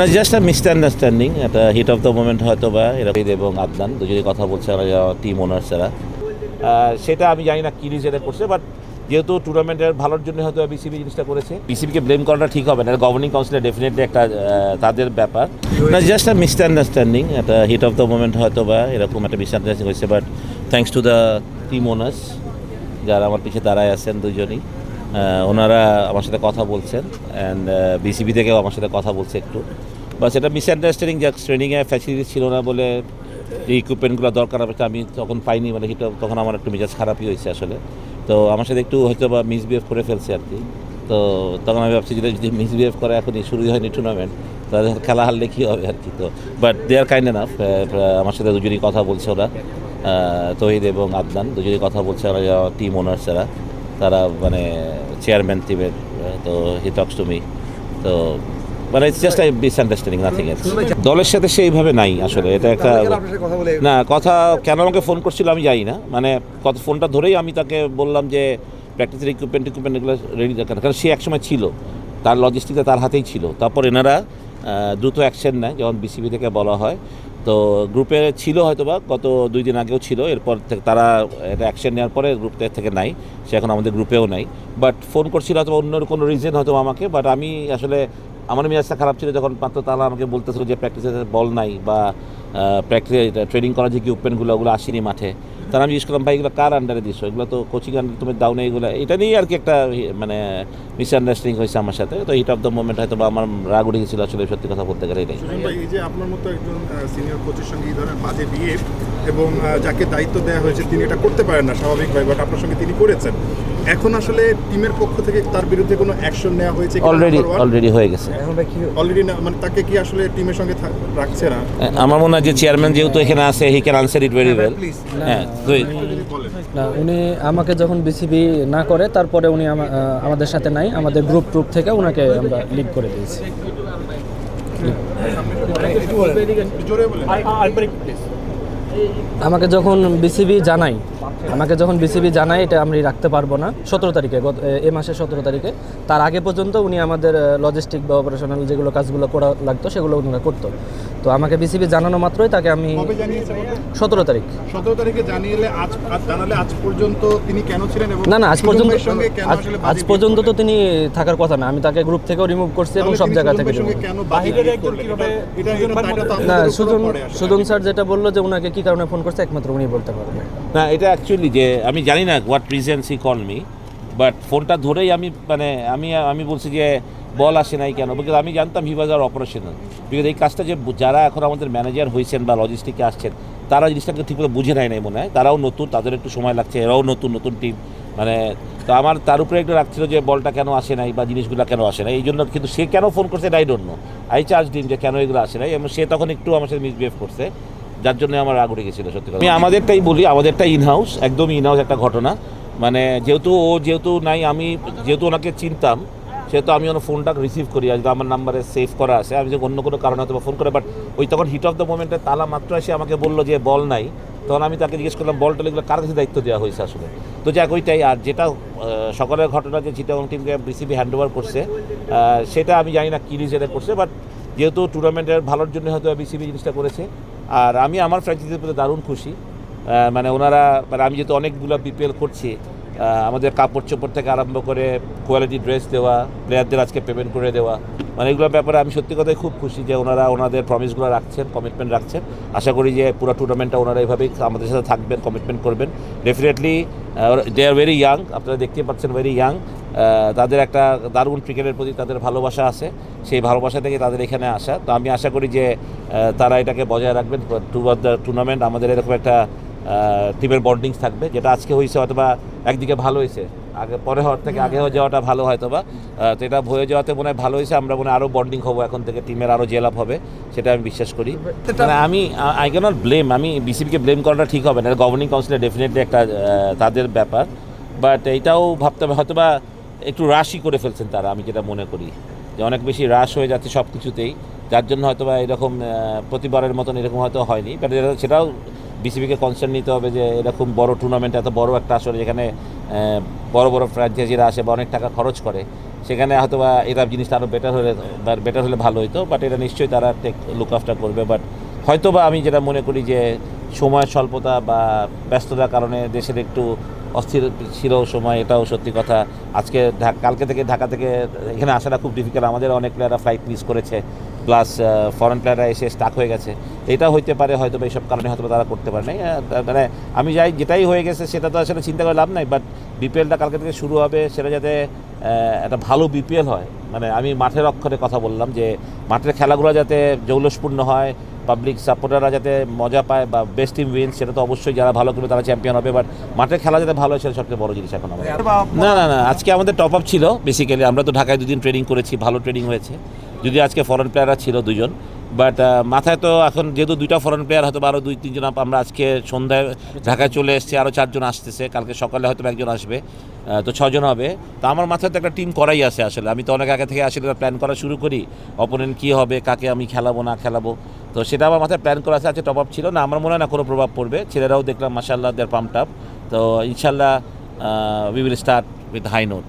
না just a misunderstanding একটা heat of the moment হয়তো বা এরকম এবং আদনান দুজনে কথা বলছে টিম ওনার্সেরা সেটা আমি জানি না কী রিজনে করছে বাট যেহেতু টুর্নামেন্টের ভালোর জন্য হয়তো বিসিবি জিনিসটা করেছে বিসিবিকে ব্লেম করাটা ঠিক হবে না। গভর্নিং কাউন্সিলে ডেফিনেটলি একটা তাদের ব্যাপার। না জাস্ট আ মিসআন্ডারস্ট্যান্ডিং একটা হিট অফ দ্য মোমেন্ট হয়তো বা এরকম একটা মিসআন্ডারস্ট্যান্ডিং হয়েছে but thanks to the team owners যারা আমার পিছিয়ে দাঁড়ায় আছেন দুজনই। ওনারা আমার সাথে কথা বলছেন অ্যান্ড বিসিবি থেকেও আমার সাথে কথা বলছে একটু। বা সেটা মিসআন্ডারস্ট্যান্ডিং যা ট্রেনিংয়ে ফ্যাসিলিটি ছিল না বলে এই ইকুইপমেন্টগুলো দরকার হবে, আমি তখন পাইনি মানে সেটা তখন আমার একটু মেজাজ খারাপই হয়েছে আসলে। তো আমার সাথে একটু হয়তো বা মিসবিহেভ করে ফেলছে আর কি। তো তখন আমি ভাবছি যে যদি মিসবিহেভ করে, এখনই শুরুই হয়নি টুর্নামেন্ট তাদের খেলা হারলে কী হবে আর কি তো। But they are kind enough আমার সাথে দুজনই কথা বলছে ওরা তহিদ এবং আদনান, দুজনই কথা বলছে, ওরা টিম ওনার্সেরা তারা মানে চেয়ারম্যান টিমের তো হি টক্স টু মি তো মানে it's just a misunderstanding nothing else দলের সাথে সেইভাবে নাই আসলে এটা একটা না কথা কেন আমাকে ফোন করছিল আমি জানি না। মানে কত ফোনটা ধরেই আমি তাকে বললাম যে প্র্যাকটিসের ইকুইপমেন্ট ইকুইপমেন্ট এগুলো রেডি রাখার কারণ সে একসময় ছিল। তার লজিস্টিকটা তার হাতেই ছিল। তারপর এনারা দ্রুত অ্যাকশন নেয় যখন বিসিবি থেকে বলা হয়। তো গ্রুপে ছিল হয়তো বা গত দুই দিন আগেও ছিল, এরপর থেকে তারা এটা অ্যাকশন নেওয়ার পরে গ্রুপ থেকে নাই, সে এখন আমাদের গ্রুপেও নাই। বাট ফোন করছিল হয়তো অন্য কোনো রিজন হয়তো আমাকে বাট আমি আসলে, আমার মেজাজটা খারাপ ছিল যখন মাত্র তারা আমাকে বলতেছিল যে প্র্যাকটিসে বল নাই বা প্র্যাকটিস ট্রেনিং করার যে কি ওপেনগুলো ওগুলো আসেনি মাঠে। তারা আমি জিজ্ঞেস করলাম, ভাই, এগুলো কার আন্ডারে দিছো? এগুলো তো কোচিং আন্ডারে তুমি দাও না এগুলো। এটা নিয়েই আর কি একটা মানে মিসআন্ডারস্ট্যান্ডিং হয়েছে আমার সাথে। তো হিট অফ দ্য মোমেন্ট হয়তো বা আমার রাগ উঠে গেছিল, আসলে সত্যি কথা বলতে গেলে এটাই। এই যে আপনার মতো একজন সিনিয়র কোচের সঙ্গে এই ধরনের বাজে বিয়ে এবং যাকে দায়িত্ব দেওয়া হয়েছে, তিনি এটা করতে পারেন না স্বাভাবিকভাবে বাট আপনার সঙ্গে তিনি করেছেন। এখন আসলে টিমের পক্ষ থেকে তার বিরুদ্ধে কোনো অ্যাকশন নেওয়া হয়েছে অলরেডি অলরেডি হয়ে গেছে। এখন ভাই কি অলরেডি মানে তাকে কি আসলে টিমের সঙ্গে রাখছে না? আমার মনে হয় যে চেয়ারম্যান যেহেতু এখানে আছে he can answer it very well হ্যাঁ না উনি আমাকে যখন বিসিবি না করে তারপরে উনি আমাদের সাথে নাই আমাদের গ্রুপ ট্রুপ থেকে ওনাকে আমরা লিড করে দিয়েছি। জোরে বলেন। আমাকে যখন বিসিবি জানাই আমাকে যখন বিসিবি জানাই এটা আমি রাখতে পারব না। সতেরো তারিখে গত এ- মাসের সতেরো তারিখে। তার আগে পর্যন্ত উনি আমাদের লজিস্টিক বা অপারেশনাল যেগুলো কাজগুলো করা লাগতো সেগুলো উনারা করতো। তো আমাকে বিসিবি জানানো মাত্রই তাকে আমি সতেরো তারিখ। সতেরো তারিখে জানিয়ে আজ জানালে আজ পর্যন্ত তিনি কেন ছিলেন না না আজ পর্যন্ত সঙ্গে আজ- পর্যন্ত তো তিনি থাকার কথা না। আমি তাকে গ্রুপ থেকেও রিমুভ করছি এবং সব জায়গা থেকে না সুজন সুজন স্যার যেটা বলল যে ওনাকে কি কারণে ফোন করছে, একমাত্র উনি বলতে পারবে। না, এটা অ্যাকচুয়ালি যে, আমি জানি না what reasons he call me but ফোনটা ধরেই আমি মানে আমি আমি বলছি যে, বল আসে নাই কেন? বিকজ আমি জানতাম হি ওয়াজ আর অপারেশনাল বিকজ এই কাজটা যে, যারা এখন আমাদের ম্যানেজার হয়েছেন বা লজিস্টিকে আসছেন, তারা জিনিসটাকে ঠিকমতো বুঝে নেয় নাই মনে হয়। তারাও নতুন, তাদের একটু সময় লাগছে, এরাও নতুন নতুন টিম মানে তো আমার, তার উপরে একটু রাখছিল যে, বলটা কেন আসে নাই বা জিনিসগুলো কেন আসে নাই? এই জন্য কিন্তু সে কেন ফোন করছে I don't know I charge দিন যে, কেন এগুলো আসে নাই? এবং সে তখন একটু আমার সাথে মিসবিহেভ করছে। যার জন্য আমার রাগ উঠে গেছিল, সত্যি কথা। আমি আমাদেরটাই বলি, আমাদেরটা ইনহাউস একদম ইনহাউস একটা ঘটনা। মানে যেহেতু ও যেহেতু নাই, আমি যেহেতু ওনাকে চিনতাম, সেহেতু আমি ওনার ফোনটা রিসিভ করি আজকে আমার নাম্বারে সেভ করা আছে। আমি যে অন্য কোনো কারণে হয়তো ফোন করে বাট ওই তখন হিট অফ দ্য মোমেন্টে তালা মাত্র এসে আমাকে বলল যে, বল নাই। তখন আমি তাকে জিজ্ঞেস করলাম, বলটা এগুলো কার কাছে দায়িত্ব দেওয়া হয়েছে আসলে? তো যাক, ওইটাই। আর যেটা সকালের ঘটনা যে চিটাগং টিমকে বিসিবি হ্যান্ড ওভার করছে সেটা আমি জানি না কী রিজনে করছে বাট যেহেতু টুর্নামেন্টের ভালোর জন্য হয়তো বিসিবি জিনিসটা করেছে আর আমি আমার ফ্র্যাঞ্চাইজির প্রতি দারুণ খুশি। মানে ওনারা মানে আমি যেহেতু অনেকগুলো বিপিএল করছি আমাদের কাপড় চোপড় থেকে আরম্ভ করে কোয়ালিটি ড্রেস দেওয়া প্লেয়ারদের আজকে পেমেন্ট করে দেওয়া মানে এগুলোর ব্যাপারে আমি সত্যি কথাই খুব খুশি যে ওনারা ওনাদের প্রমিসগুলো রাখছেন কমিটমেন্ট রাখছেন। আশা করি যে পুরো টুর্নামেন্টটা ওনারা এভাবেই আমাদের সাথে থাকবেন কমিটমেন্ট করবেন। Definitely they are very young আপনারা দেখতে পাচ্ছেন ভেরি ইয়াং তাদের একটা দারুণ ক্রিকেটের প্রতি তাদের ভালোবাসা আছে সেই ভালোবাসা থেকে তাদের এখানে আসা। তো আমি আশা করি যে তারা এটাকে বজায় রাখবেন। টু দ্য টুর্নামেন্ট আমাদের এরকম একটা টিমের বন্ডিংস থাকবে যেটা আজকে হয়েছে অথবা একদিকে ভালো হয়েছে আগে পরে হওয়ার থেকে আগে হয়ে যাওয়াটা ভালো হয়তো বা তো এটা হয়ে যাওয়াতে মনে হয় ভালো হয়েছে আমরা মনে আরও বন্ডিং হব এখন থেকে টিমের আরও জেল আপ হবে সেটা আমি বিশ্বাস করি। মানে আমি আই ক্যানট ব্লেম আমি বিসিবিকে ব্লেম করাটা ঠিক হবে না গভর্নিং কাউন্সিলে ডেফিনেটলি একটা তাদের ব্যাপার। বাট এইটাও ভাবতে হবে হয়তো বা একটু রাশই করে ফেলছেন তারা, আমি যেটা মনে করি। যে অনেক বেশি রাশ হয়ে যাচ্ছে সব কিছুতেই যার জন্য হয়তো বা এরকম প্রতিবারের মতন এরকম হয়তো হয়নি। বাট সেটাও বিসিবিকে কনসার্ন নিতে হবে যে এরকম বড় টুর্নামেন্ট এত বড় একটা আসলে যেখানে বড় বড় ফ্র্যাঞ্চাইজিরা আসে বা অনেক টাকা খরচ করে, সেখানে হয়তো বা এটা জিনিসটা আরও বেটার হলে বেটার হলে ভালো হতো বাট এটা নিশ্চয়ই তারা টেক লুক আফটার করবে। বাট হয়তো বা আমি যেটা মনে করি যে সময় স্বল্পতা বা ব্যস্ততার কারণে দেশের একটু অস্থির ছিল সময়, এটাও সত্যি কথা। আজকে কালকে থেকে ঢাকা থেকে এখানে আসাটা খুব ডিফিকাল্ট আমাদের অনেক প্লেয়াররা ফ্লাইট মিস করেছে। প্লাস ফরেন প্লেয়াররা এসে স্টাক হয়ে গেছে। এটা হইতে পারে হয়তো এইসব কারণে হয়তো তারা করতে পারে নাই। মানে আমি যাই, যেটাই হয়ে গেছে সেটা তো আসলে চিন্তা করে লাভ নাই। বাট বিপিএলটা কালকে থেকে শুরু হবে সেটা যাতে একটা ভালো বিপিএল হয়। মানে আমি মাঠের অক্ষরে কথা বললাম যে মাঠের খেলাগুলো যাতে জৌলসপূর্ণ হয় পাবলিক সাপোর্টাররা যাতে মজা পায় বা বেস্ট টিম উইন সেটা তো অবশ্যই যারা ভালো করবে তারা চ্যাম্পিয়ন হবে বাট মাঠে খেলা যাতে ভালো হয় সেটা সবচেয়ে বড় জিনিস এখন আমাদের। না না না, আজকে আমাদের টপ আপ ছিল বেসিক্যালি আমরা তো ঢাকায় দুদিন ট্রেনিং করেছি, ভালো ট্রেনিং হয়েছে। যদি আজকে ফরেন প্লেয়াররা ছিল দুজন বাট মাথায় তো এখন যেহেতু দুইটা ফরেন প্লেয়ার হয়তো আরও দুই, তিনজন আমরা আজকে সন্ধ্যায় ঢাকায় চলে এসেছি আরও চারজন আসতেছে, কালকে সকালে হয়তো একজন আসবে তো ছজন হবে। তো আমার মাথায় তো একটা টিম করাই আছে আসলে। আমি তো অনেক আগে থেকে আসলে প্ল্যান করা শুরু করি অপোনেন্ট কী হবে, কাকে আমি খেলাবো, না খেলাবো। তো সেটা আমার মাথায় প্ল্যান করা আছে আজকে টপ আপ ছিল। না, আমার মনে হয় না কোনো প্রভাব পড়বে। ছেলেরাও দেখলাম মাসাল্লাহ দেয়ার পাম্প টাপ তো ইনশাল্লাহ we will start with high note